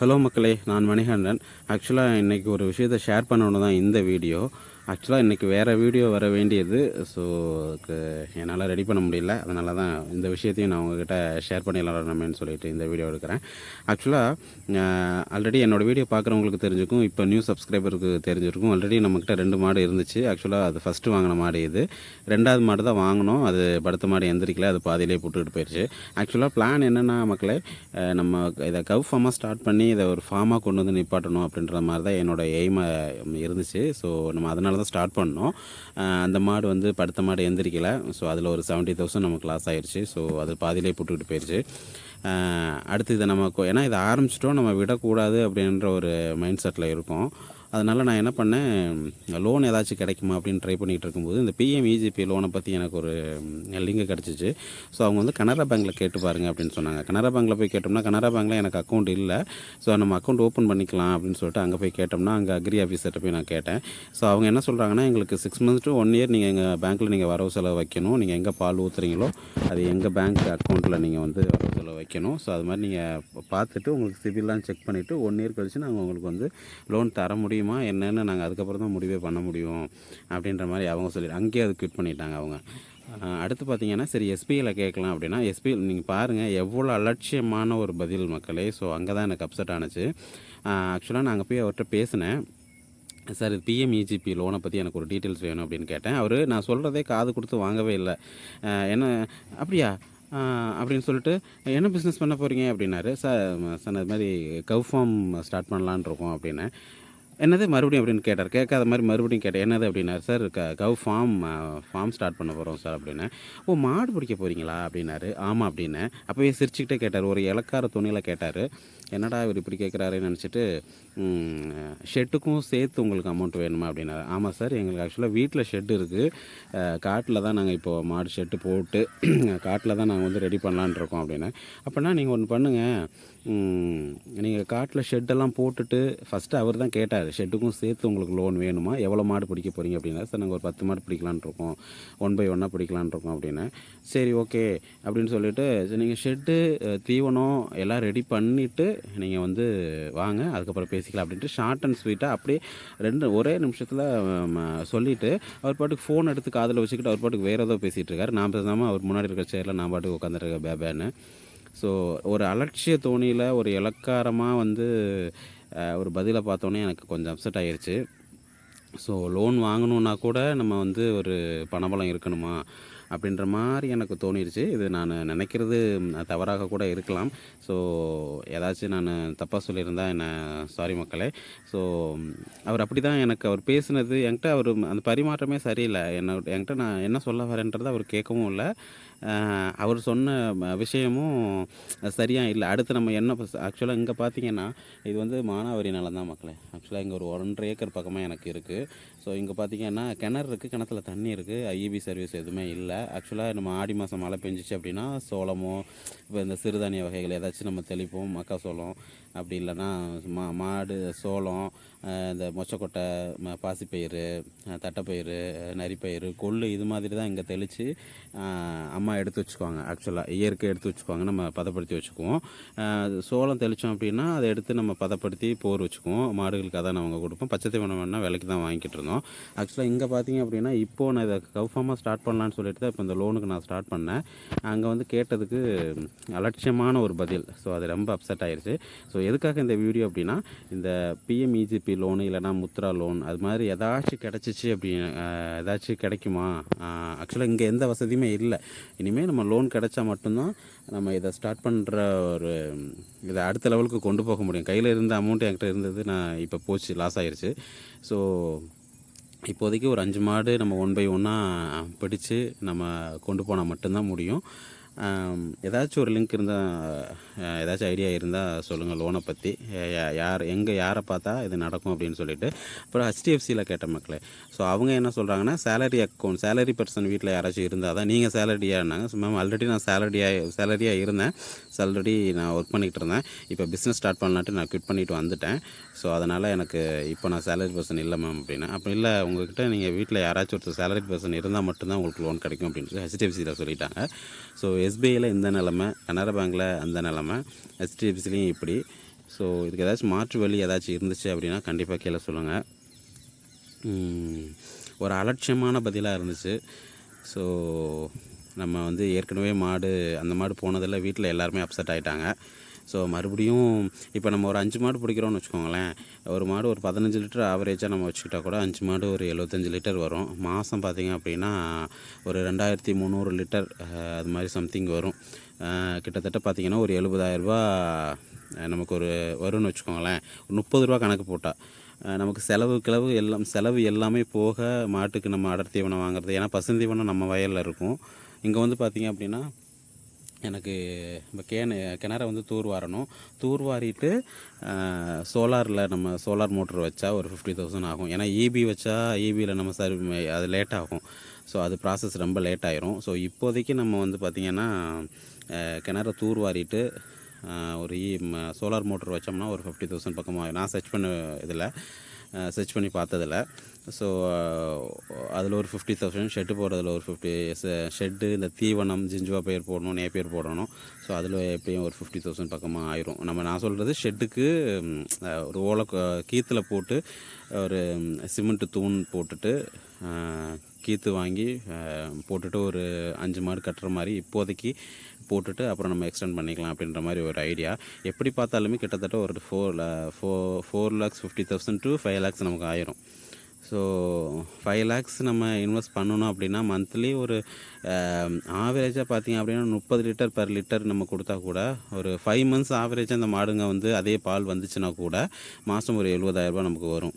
Hello மக்களே. நான் மணிகண்டன். ஆக்சுவலாக இன்றைக்கி ஒரு விஷயத்தை ஷேர் பண்ணணும் தான் இந்த வீடியோ. ஆக்சுவலாக இன்றைக்கி வேறு வீடியோ வர வேண்டியது. ஸோ என்னால் ரெடி பண்ண முடியல. அதனால தான் இந்த விஷயத்தையும் நான் உங்ககிட்ட ஷேர் பண்ணிடலாமேன்னு சொல்லிட்டு இந்த வீடியோ எடுக்கிறேன். ஆக்சுவலாக ஆல்ரெடி என்னோடய வீடியோ பார்க்குறவங்களுக்கு தெரிஞ்சிருக்கும் இப்போ நியூ சப்ஸ்கிரைபருக்கு தெரிஞ்சிருக்கும். ஆல்ரெடி நம்மக்கிட்ட ரெண்டு மாடு இருந்துச்சு. ஆக்சுவலாக அது ஃபஸ்ட்டு வாங்கின மாடு இது. ரெண்டாவது மாடு தான் வாங்கினோம். அது படுத்த மாடு எந்திரிக்கல. அது பாதியிலே போட்டுக்கிட்டு போயிடுச்சு ஆக்சுவலாக பிளான் என்னென்னா மக்களே நம்ம இதை கவ் ஃபார்மாக ஸ்டார்ட் பண்ணி இதை ஒரு ஃபார்மாக கொண்டு வந்து நிப்பாட்டணும் அப்படின்ற மாதிரி தான் என்னோட எய்மாக இருந்துச்சு. ஸோ நம்ம அதனால தான் ஸ்டார்ட் பண்ணோம். அந்த மாடு வந்து படுத்த மாடு எந்திரிக்கல. ஸோ அதில் ஒரு செவன்ட்டி தௌசண்ட் நமக்கு லாஸ் ஆயிடுச்சு ஸோ அது பாதியிலே போட்டுக்கிட்டு போயிடுச்சு அடுத்து இதை நம்ம ஏன்னா இதை ஆரம்பிச்சிட்டோம். நம்ம விடக்கூடாது அப்படின்ற ஒரு மைண்ட் செட்டில் இருக்கோம். அதனால் நான் என்ன பண்ணேன் லோன் ஏதாச்சும் கிடைக்குமா அப்படின்னு ட்ரை பண்ணிகிட்டு இருக்கும்போது இந்த பிஎம் இஜிபி லோனை பற்றி எனக்கு ஒரு லிங்க் கிடச்சிச்சு. ஸோ அவங்க வந்து கனரா பேங்க்கில் கேட்டு பாருங்க அப்படின்னு சொன்னாங்க. கனரா பேங்க்கில் போய் கேட்டோம்னா கனரா பேங்க்கில் எனக்கு அக்கௌண்ட் இல்லை. ஸோ நம்ம அக்கௌண்ட் ஓப்பன் பண்ணிக்கலாம் அப்படின்னு சொல்லிட்டு அங்கே போய் கேட்டோம்னா அங்கே அக்ரி ஆஃபீஸர்கிட்ட போய் நான் கேட்டேன். ஸோ அவங்க என்ன சொல்கிறாங்கன்னா எங்களுக்கு six months to one year நீங்கள் எங்கள் பேங்க்கில் நீங்கள் வரவு செலவு வைக்கணும். நீங்கள் எங்கே பால் ஊற்றுறீங்களோ அது எங்கள் பேங்க் அக்கௌண்ட்டில் நீங்கள் வந்து வரவு செலவு வைக்கணும். ஸோ அது மாதிரி நீங்கள் பார்த்துட்டு உங்களுக்கு சிபில்லாம் செக் பண்ணிவிட்டு ஒன் இயர் கழிச்சு நாங்கள் உங்களுக்கு வந்து லோன் தர முடியும். என்னன்னு நாங்கள் அதுக்கப்புறம் தான் முடிவே பண்ண முடியும் அப்படின்ற மாதிரி அவங்க சொல்லி அங்கேயே அது குவிட் பண்ணிட்டாங்க அவங்க. அடுத்து பார்த்தீங்கன்னா சரி எஸ்பியில் கேட்கலாம் அப்படின்னா எஸ்பி நீங்கள் பாருங்கள் எவ்வளோ அலட்சியமான ஒரு பதில் மக்களே. ஸோ அங்கே தான் எனக்கு அப்செட் ஆனிச்சு. ஆக்சுவலாக நாங்கள் போய் அவர்கிட்ட பேசினேன். சார் இது பிஎம்இஜிபி லோனை பற்றி எனக்கு ஒரு டீட்டெயில்ஸ் வேணும் அப்படின்னு கேட்டேன். அவர் நான் சொல்கிறதே காது கொடுத்து வாங்கவே இல்லை. என்ன அப்படியா? அப்படின்னு சொல்லிட்டு என்ன பிஸ்னஸ் பண்ண போகிறீங்க அப்படின்னாரு. சார் சார் அது மாதிரி கவ் ஃபார்ம் ஸ்டார்ட் பண்ணலான்னு இருக்கோம் அப்படின்னு என்னது மறுபடியும் அப்படின்னு கேட்டார். கேட்காத மாதிரி மறுபடியும் கேட்டேன். என்னது அப்படின்னாரு. சார் க கவ் ஃபார்ம் ஃபார்ம் ஸ்டார்ட் பண்ண போகிறோம் சார் அப்படின்னு. ஓ மாடு பிடிக்க போகிறீங்களா அப்படின்னாரு. ஆமாம் அப்படின்னு. அப்போவே சிரிச்சுக்கிட்டே கேட்டார். ஒரு இலக்கார துணியில் கேட்டார். என்னடா இவர் இப்படி கேட்குறாருன்னு நினச்சிட்டு ஷெட்டுக்கும் சேர்த்து உங்களுக்கு அமௌண்ட் வேணுமா அப்படின்னா? ஆமாம் சார் எங்களுக்கு ஆக்சுவலாக வீட்டில் ஷெட்டு இருக்குது காட்டில் தான் நாங்கள் இப்போது மாடு ஷெட்டு போட்டு காட்டில் தான் நாங்கள் வந்து ரெடி பண்ணலான்னு இருக்கோம் அப்படின்னு. அப்படின்னா நீங்கள் ஒன்று பண்ணுங்கள் நீங்கள் காட்டில் ஷெட்டெல்லாம் போட்டுட்டு ஃபஸ்ட்டு அவர் தான் கேட்டார் ஷெட்டுக்கும் சேர்த்து உங்களுக்கு லோன் வேணுமா? எவ்வளோ மாடு பிடிக்க போகிறீங்க அப்படின்னா. சார் நாங்கள் ஒரு பத்து மாடு பிடிக்கலான் இருக்கோம். ஒன் பை ஒன்னாக பிடிக்கலான்னு இருக்கோம் அப்படின்னு. சரி ஓகே அப்படின்னு சொல்லிட்டு நீங்கள் ஷெட்டு தீவனம் எல்லாம் ரெடி பண்ணிவிட்டு நீங்கள் வந்து வாங்க. அதுக்கப்புறம் பேசிக்கலாம் அப்படின்ட்டு ஷார்ட் அண்ட் ஸ்வீட்டாக அப்படியே ரெண்டு ஒரே நிமிஷத்தில் சொல்லிவிட்டு அவர் பாட்டுக்கு ஃபோன் எடுத்து காதில் வச்சுக்கிட்டு அவர் பாட்டுக்கு வேறு ஏதோ பேசிகிட்டு இருக்காரு. நான் பேசாமல் அவர் முன்னாடி இருக்கிற சேரில் நான் பாட்டுக்கு உட்காந்துருக்கேன் பேபேன்னு ஸோ ஒரு அலட்சிய தோணியில் ஒரு இலக்காரமாக வந்து ஒரு பதிலை பார்த்தோன்னே எனக்கு கொஞ்சம் அப்செட் ஆகிருச்சு ஸோ லோன் வாங்கணுன்னா கூட நம்ம வந்து ஒரு பணபலம் இருக்கணுமா? அப்படின்ற மாதிரி எனக்கு தோணிருச்சு. இது நான் நினைக்கிறது தவறாக கூட இருக்கலாம். ஸோ ஏதாச்சும் நான் தப்பாக சொல்லியிருந்தா என்ன சாரி மக்களே. ஸோ அவர் அப்படி தான் எனக்கு அவர் பேசுனது. என்கிட்ட அவர் அந்த பரிமாற்றமே சரியில்லை. என்ன என்கிட்ட நான் என்ன சொல்ல வரேன்றதை அவர் கேட்கவும் இல்லை. அவர் சொன்ன விஷயமும் சரியாக இல்லை. அடுத்து நம்ம என்ன ஆக்சுவலாக இங்கே பார்த்தீங்கன்னா இது வந்து மானாவாரி நிலம் தான் மக்களே. ஆக்சுவலாக இங்கே ஒரு ஒன்றரை ஏக்கர் பக்கமாக எனக்கு இருக்குது ஸோ இங்கே பார்த்தீங்கன்னா கிணறு இருக்குது கிணத்துல தண்ணி இருக்குது ஐஇபி சர்வீஸ் எதுவுமே இல்லை. ஆக்சுவலாக நம்ம ஆடி மாதம் மழை பெஞ்சிச்சு அப்படின்னா சோளமோ இப்போ இந்த சிறுதானிய வகைகள் ஏதாச்சும் நம்ம தெளிப்போம் மக்காசோளம் அப்படி இல்லைன்னா மா மாடு சோளம் இந்த மொச்சக்கொட்டை ம- பாசிப்பயிறு தட்டைப்பயிறு நரிப்பயிறு கொள்ளு இது மாதிரி தான் இங்கே தெளித்து அம்மா எடுத்து வச்சுக்குவாங்க. ஆக்சுவலாக இயற்கை எடுத்து வச்சுக்குவாங்க. நம்ம பதப்படுத்தி வச்சுக்குவோம். சோளம் தெளித்தோம் அப்படின்னா அதை எடுத்து நம்ம பதப்படுத்தி போர் வச்சுக்குவோம். மாடுகளுக்கு அதான் அவங்க கொடுப்போம். பச்சை தீவனம் வேணால் விலைக்கு தான் வாங்கிட்டு இருந்தோம். ஆக்சுவலாக இங்கே பார்த்தீங்க அப்படின்னா இப்போது நான் இதை கவுஃபார்மாக ஸ்டார்ட் பண்ணலான்னு சொல்லிட்டு தான் இப்போ இந்த லோனுக்கு நான் ஸ்டார்ட் பண்ணேன். அங்கே வந்து கேட்டதுக்கு அலட்சியமான ஒரு பதில். ஸோ அது ரொம்ப அப்செட் ஆயிடுச்சு ஸோ எதுக்காக இந்த வீடியோ அப்படின்னா இந்த பிஎம்இஜிபி லோனு இல்லைனா முத்ரா லோன் அது மாதிரி ஏதாச்சும் கிடச்சிச்சு அப்படி ஏதாச்சும் கிடைக்குமா? ஆக்சுவலாக இங்கே எந்த வசதியுமே இல்லை. இனிமேல் நம்ம லோன் கிடைச்சா மட்டும்தான் நம்ம இதை ஸ்டார்ட் பண்ணுற ஒரு இதை அடுத்த லெவலுக்கு கொண்டு போக முடியும். கையில் இருந்த அமௌண்ட் என்கிட்ட இருந்தது நான் இப்போ போச்சு லாஸ் ஆயிருச்சு. ஸோ இப்போதைக்கு ஒரு அஞ்சு மாடு நம்ம ஒன் பை ஒன்னாக பிடிச்சு நம்ம கொண்டு போனால் மட்டும்தான் முடியும். ஏதாச்சும் ஒரு லிங்க் இருந்தால் ஏதாச்சும் ஐடியா இருந்தால் சொல்லுங்கள் லோனை பற்றி யார் எங்கே யாரை பார்த்தா இது நடக்கும் அப்படின்னு சொல்லிட்டு. அப்புறம் ஹெச்டிஎஃப்சியில் கேட்ட மக்களே ஸோ அவங்க என்ன சொல்கிறாங்கன்னா சேலரி அக்கௌண்ட் சேலரி பர்சன் வீட்டில் யாராச்சும் இருந்தால் தான் நீங்கள் சேலரியானாங்க ஸோ மேம் ஆல்ரெடி நான் சேலரியாக சேலரியாக இருந்தேன். சேலரி நான் ஒர்க் பண்ணிகிட்டு இருந்தேன். இப்போ பிஸ்னஸ் ஸ்டார்ட் பண்ணலான்ட்டு நான் குவிட் பண்ணிட்டு வந்துட்டேன். ஸோ அதனால் எனக்கு இப்போ நான் சேலரி பர்சன் இல்லை மேம் அப்படின்னா அப்போ இல்லை உங்ககிட்ட நீங்கள் வீட்டில் யாராச்சும் ஒருத்தர் சேலரி பர்சன் இருந்தால் மட்டும்தான் உங்களுக்கு லோன் கிடைக்கும் அப்படின்னு சொல்லி ஹெச்டிஎஃப்சியில் சொல்லிட்டாங்க. ஸோ எஸ்பிஐயில் இந்த நிலமை கனரா பேங்க்கில் அந்த நிலமை ஹெச்டிஎஃப்சிலையும் இப்படி. ஸோ இதுக்கு ஏதாச்சும் மாற்று வழி ஏதாச்சும் இருந்துச்சு அப்படின்னா கண்டிப்பாக கீழே சொல்லுங்கள் ஒரு அலட்சியமான பதிலாக இருந்துச்சு. ஸோ நம்ம வந்து ஏற்கனவே மாடு அந்த மாடு போனதில் வீட்டில் எல்லாருமே அப்செட் ஆகிட்டாங்க ஸோ மறுபடியும் இப்போ நம்ம ஒரு அஞ்சு மாடு பிடிக்கிறோன்னு வச்சுக்கோங்களேன். ஒரு மாடு ஒரு பதினஞ்சு லிட்டர் ஆவரேஜாக நம்ம வச்சுக்கிட்டா கூட அஞ்சு மாடு ஒரு எழுபத்தஞ்சு லிட்டர் வரும். மாதம் பார்த்திங்க அப்படின்னா ஒரு ரெண்டாயிரத்தி முந்நூறு லிட்டர் அது மாதிரி சம்திங் வரும். கிட்டத்தட்ட பார்த்திங்கன்னா ஒரு எழுபதாயிரரூபா நமக்கு ஒரு வரும்னு வச்சுக்கோங்களேன். முப்பது ரூபா கணக்கு போட்டால் நமக்கு செலவு கிளவு எல்லாம் செலவு எல்லாமே போக மாட்டுக்கு நம்ம அடர் தீவனம் வாங்குறது. ஏன்னா பசுந்தீவனம் நம்ம வயலில் இருக்கும். இங்கே வந்து பார்த்திங்க அப்படின்னா எனக்கு இப்போ கேன கிணற வந்து தூர் வாரணும். தூர் வாரிட்டு சோலாரில் நம்ம சோலார் மோட்ரு வச்சா ஒரு ஃபிஃப்டி தௌசண்ட் ஆகும். ஏன்னா இபி வச்சா இபியில் நம்ம சர் அது லேட் ஆகும். ஸோ அது ப்ராசஸ் ரொம்ப லேட் ஆயிரும். ஸோ இப்போதைக்கு நம்ம வந்து பார்த்திங்கன்னா கிணற தூர் வாரிட்டு ஒரு e, இ சோலார் மோட்டர் வச்சோம்னா ஒரு ஃபிஃப்டி தௌசண்ட் பக்கமாக நான் சர்ச் பண்ண இதில் சர்ச் பண்ணி பார்த்ததில் ஸோ uh, அதில் ஒரு ஃபிஃப்டி தௌசண்ட் ஷெட்டு போடுறதுல ஒரு ஃபிஃப்டி ஷெட்டு uh, இந்த தீவனம் ஜிஞ்சுவா பயிர் போடணும் நேப்பியர் போடணும். ஸோ அதில் எப்படியும் ஒரு ஃபிஃப்டி தௌசண்ட் பக்கமாக ஆயிரும். நம்ம நான் சொல்கிறது ஷெட்டுக்கு ஒரு ஓலை கீத்தில் போட்டு ஒரு சிமெண்ட்டு தூண் போட்டுட்டு கீத்து வாங்கி போட்டுட்டு ஒரு அஞ்சு மாடு கட்டுற மாதிரி இப்போதைக்கு போட்டுட்டு அப்புறம் நம்ம எக்ஸ்டெண்ட் பண்ணிக்கலாம் அப்படின்ற மாதிரி ஒரு ஐடியா எப்படி பார்த்தாலுமே கிட்டத்தட்ட ஒரு four four four lakhs fifty thousand to five lakhs நமக்கு ஆயிரும். ஸோ ஃபைவ் லேக்ஸ் நம்ம இன்வெஸ்ட் பண்ணணும் அப்படின்னா மந்த்லி ஒரு ஆவரேஜாக பார்த்தீங்க அப்படின்னா முப்பது லிட்டர் பர் லிட்டர் நம்ம கொடுத்தா கூட ஒரு ஃபைவ் மந்த்ஸ் ஆவரேஜாக அந்த மாடுங்க வந்து அதே பால் வந்துச்சுன்னா கூட மாதம் ஒரு எழுபதாயிரரூபா நமக்கு வரும்.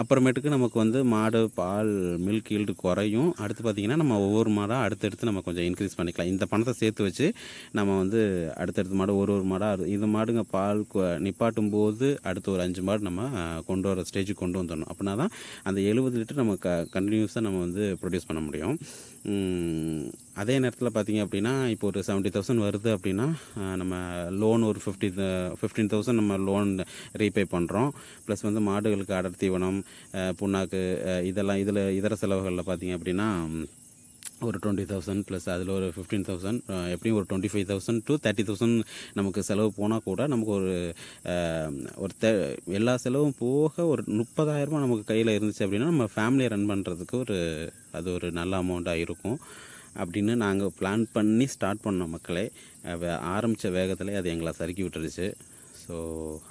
அப்புறமேட்டுக்கு நமக்கு வந்து மாடு பால் மில்க் ஈல்டு குறையும். அடுத்து பார்த்திங்கன்னா நம்ம ஒவ்வொரு மாடாக அடுத்தடுத்து நம்ம கொஞ்சம் இன்க்ரீஸ் பண்ணிக்கலாம். இந்த பணத்தை சேர்த்து வச்சு நம்ம வந்து அடுத்தடுத்த மாடு ஒரு ஒரு மாடாக இது மாடுங்க பால் கு- நிப்பாட்டும் போது அடுத்து ஒரு அஞ்சு மாடு நம்ம கொண்டு வர ஸ்டேஜுக்கு கொண்டு வந்துடணும். அப்படின்னா தான் அந்த எழுபது லிட்டர் நம்ம க கண்டினியூஸாக நம்ம வந்து ப்ரொடியூஸ் பண்ண முடியும். அதே நேரத்தில் பார்த்தீங்க அப்படின்னா இப்போ ஒரு செவன்ட்டி தௌசண்ட் வருது அப்படின்னா நம்ம லோன் ஒரு ஃபிஃப்டி ஃபிஃப்டீன் தௌசண்ட் நம்ம லோன் ரீபே பண்ணுறோம் ப்ளஸ் வந்து மாடுகளுக்கு அடர் தீவனம் புண்ணாக்கு இதெல்லாம் இதில் இதர செலவுகளில் பார்த்தீங்க அப்படின்னா ஒரு டுவெண்ட்டி தௌசண்ட் ப்ளஸ் அதில் ஒரு ஃபிஃப்டீன் தௌசண்ட் எப்படியும் ஒரு twenty five thousand to thirty thousand நமக்கு செலவு போனால் கூட நமக்கு ஒரு ஒரு தே எல்லா செலவும் போக ஒரு முப்பதாயிரரூபா நமக்கு கையில் இருந்துச்சு அப்படின்னா நம்ம ஃபேமிலியை ரன் பண்ணுறதுக்கு ஒரு அது ஒரு நல்ல அமௌண்ட்டாக இருக்கும். அப்படின்னு நாங்கள் பிளான் பண்ணி ஸ்டார்ட் பண்ணோம் மக்களே. ஆரம்பித்த வேகத்தில் அது எங்களை சறுக்கி விட்டுருச்சு. ஸோ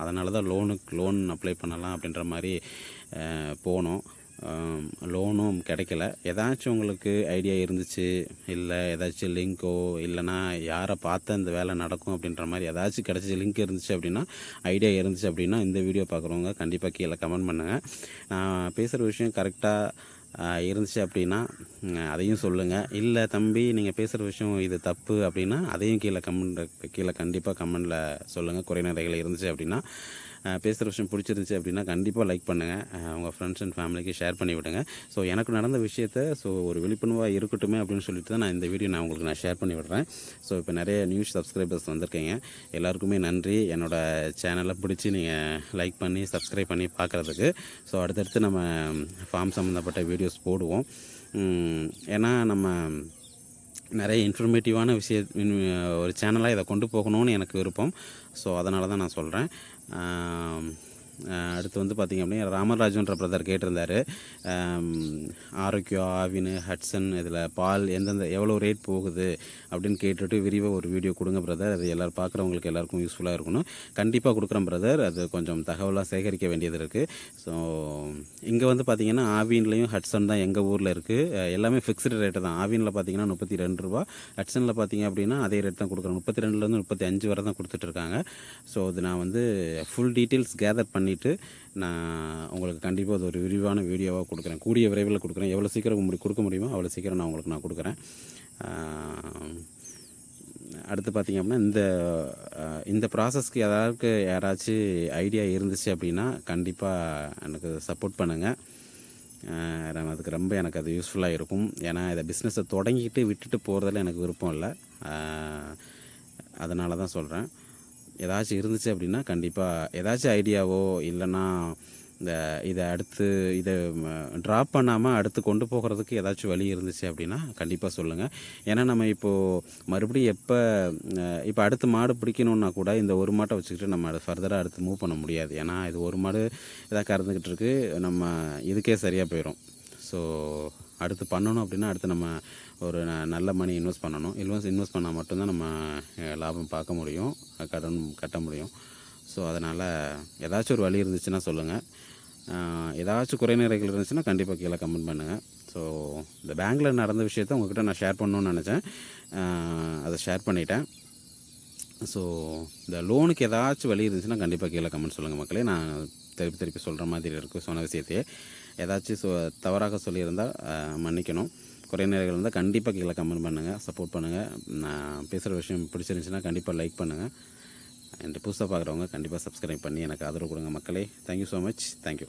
அதனால தான் லோனுக்கு லோன் அப்ளை பண்ணலாம் அப்படின்ற மாதிரி போனோம். லோனும் கிடைக்கல. ஏதாச்சும் உங்களுக்கு ஐடியா இருந்துச்சு இல்லை ஏதாச்சும் லிங்க்கோ இல்லைனா யாரை பார்த்தா இந்த வேலை நடக்கும் அப்படின்ற மாதிரி ஏதாச்சும் கிடச்சி லிங்க் இருந்துச்சு அப்படின்னா ஐடியா இருந்துச்சு அப்படின்னா இந்த வீடியோ பார்க்குறவங்க கண்டிப்பாக கீழே கமெண்ட் பண்ணுங்கள் நான் பேசுகிற விஷயம் கரெக்டாக இருந்துச்சு அப்படின்னா அதையும் சொல்லுங்கள் இல்லை தம்பி நீங்கள் பேசுகிற விஷயம் இது தப்பு அப்படின்னா அதையும் கீழே கமெண்ட் கீழே கண்டிப்பாக கமெண்டில் சொல்லுங்கள் குறைநிறைகள் இருந்துச்சு அப்படின்னா பேசுகிற விஷயம் பிடிச்சிருந்துச்சு அப்படின்னா கண்டிப்பாக லைக் பண்ணுங்கள் உங்கள் ஃப்ரெண்ட்ஸ் அண்ட் ஃபேமிலிக்கு ஷேர் பண்ணி விடுங்க. ஸோ எனக்கு நடந்த விஷயத்த ஸோ ஒரு விழிப்புணர்வாக இருக்கட்டுமே அப்படின்னு சொல்லிட்டு தான் நான் இந்த வீடியோ நான் உங்களுக்கு நான் ஷேர் பண்ணி விடுறேன். ஸோ இப்போ நிறைய நியூஸ் சப்ஸ்கிரைபர்ஸ் வந்திருக்கீங்க. எல்லாருக்குமே நன்றி. என்னோடய சேனலை பிடிச்சி நீங்கள் லைக் பண்ணி சப்ஸ்கிரைப் பண்ணி பார்க்குறதுக்கு ஸோ அடுத்தடுத்து நம்ம ஃபார்ம் சம்மந்தப்பட்ட வீடியோஸ் போடுவோம். ஏன்னா நம்ம நிறைய இன்ஃபர்மேட்டிவான விஷய ஒரு சேனலாக இதை கொண்டு போகணும்னு எனக்கு விருப்பம். ஸோ அதனால தான் நான் சொல்கிறேன் um, அடுத்து வந்து பார்த்திங்க அப்படின்னா ராமராஜுன்ற பிரதர் கேட்டிருந்தாரு. ஆம், ஆரோக்கியா ஆவின் ஹட்சன் இதில் பால் எந்தெந்த எவ்வளோ ரேட் போகுது அப்படின்னு கேட்டுட்டு விரிவாக ஒரு வீடியோ கொடுங்க பிரதர் அது எல்லோரும் பார்க்குறவங்களுக்கு எல்லாருக்கும் யூஸ்ஃபுல்லாக இருக்கணும். கண்டிப்பாக கொடுக்குறேன் பிரதர் அது கொஞ்சம் தகவலாக சேகரிக்க வேண்டியது இருக்குது ஸோ இங்கே வந்து பார்த்திங்கன்னா ஆவின்லேயும் ஹட்சன் தான் எங்கள் ஊரில் இருக்குது எல்லாமே ஃபிக்ஸ்டு ரேட்டு தான். ஆவினில் பார்த்தீங்கன்னா முப்பத்தி ரெண்டு ரூபா. ஹட்சனில் பார்த்தீங்க அப்படின்னா அதே ரேட் தான் கொடுக்குறோம். முப்பத்தி ரெண்டுலேருந்து முப்பத்தி அஞ்சு வரை தான் கொடுத்துட்ருக்காங்க ஸோ அது நான் வந்து ஃபுல் டீட்டெயில்ஸ் கேதர் பண்ணி பண்ணிவிட்டு நான் உங்களுக்கு கண்டிப்பாக அது ஒரு விரிவான வீடியோவாக கொடுக்குறேன். கூடிய விரைவில் கொடுக்குறேன். எவ்வளோ சீக்கிரம் முடி கொடுக்க முடியுமோ அவ்வளோ சீக்கிரம் நான் உங்களுக்கு நான் கொடுக்குறேன். அடுத்து பார்த்திங்க அப்படின்னா இந்த இந்த ப்ராசஸ்க்கு ஏதாவது யாராச்சும் ஐடியா இருந்துச்சு அப்படின்னா கண்டிப்பாக எனக்கு சப்போர்ட் பண்ணுங்கள் அதுக்கு ரொம்ப எனக்கு அது யூஸ்ஃபுல்லாக இருக்கும். ஏன்னா இதை பிஸ்னஸை தொடங்கிட்டு விட்டுட்டு போகிறதுல எனக்கு விருப்பம் இல்லை. அதனால தான் சொல்கிறேன் ஏதாச்சும் இருந்துச்சு அப்படின்னா கண்டிப்பாக ஏதாச்சும் ஐடியாவோ இல்லைன்னா இந்த இதை அடுத்து இதை ட்ராப் பண்ணாமல் அடுத்து கொண்டு போகிறதுக்கு ஏதாச்சும் வழி இருந்துச்சு அப்படின்னா கண்டிப்பாக சொல்லுங்கள் ஏன்னா நம்ம இப்போது மறுபடியும் எப்போ இப்போ அடுத்து மாடு பிடிக்கணுன்னா கூட இந்த ஒரு மாட்டை வச்சுக்கிட்டு நம்ம அதை ஃபர்தராக அடுத்து மூவ் பண்ண முடியாது. ஏன்னா இது ஒரு மாடு இதாக கறந்துக்கிட்டு இருக்குது நம்ம இதுக்கே சரியாக போயிடும் ஸோ அடுத்து பண்ணணும் அப்படின்னா அடுத்து நம்ம ஒரு ந- நல்ல மணி இன்வெஸ்ட் பண்ணணும். இன்வெஸ்ட் இன்வெஸ்ட் பண்ணால் மட்டும்தான் நம்ம லாபம் பார்க்க முடியும். கடன் கட்ட முடியும். ஸோ அதனால் ஏதாச்சும் ஒரு வழி இருந்துச்சுன்னா சொல்லுங்கள் ஏதாச்சும் குறைநிறைகள் இருந்துச்சுன்னா கண்டிப்பாக கீழே கமெண்ட் பண்ணுங்கள் ஸோ இந்த பேங்க்கில் நடந்த விஷயத்த உங்ககிட்ட நான் ஷேர் பண்ணணும்னு நினச்சேன். அதை ஷேர் பண்ணிட்டேன். ஸோ இந்த லோனுக்கு ஏதாச்சும் வழி இருந்துச்சுன்னா கண்டிப்பாக கீழே கமெண்ட் சொல்லுங்கள் மக்களே. நான் திருப்பி திருப்பி சொல்கிற மாதிரி இருக்கும் சொன்ன விஷயத்தையே. ஏதாச்சும் சொ தவறாக சொல்லியிருந்தால் மன்னிக்கணும். குறைநிறைகள் இருந்தால் கண்டிப்பாக கீழே கமெண்ட் பண்ணுங்கள் சப்போர்ட் பண்ணுங்கள் நான் பேசுகிற விஷயம் பிடிச்சிருந்துச்சுன்னா கண்டிப்பாக லைக் பண்ணுங்கள் அண்ட் புதுசாக பார்க்குறவங்க கண்டிப்பாக சப்ஸ்கிரைப் பண்ணி எனக்கு ஆதரவு கொடுங்க மக்களே. Thank you so much thank you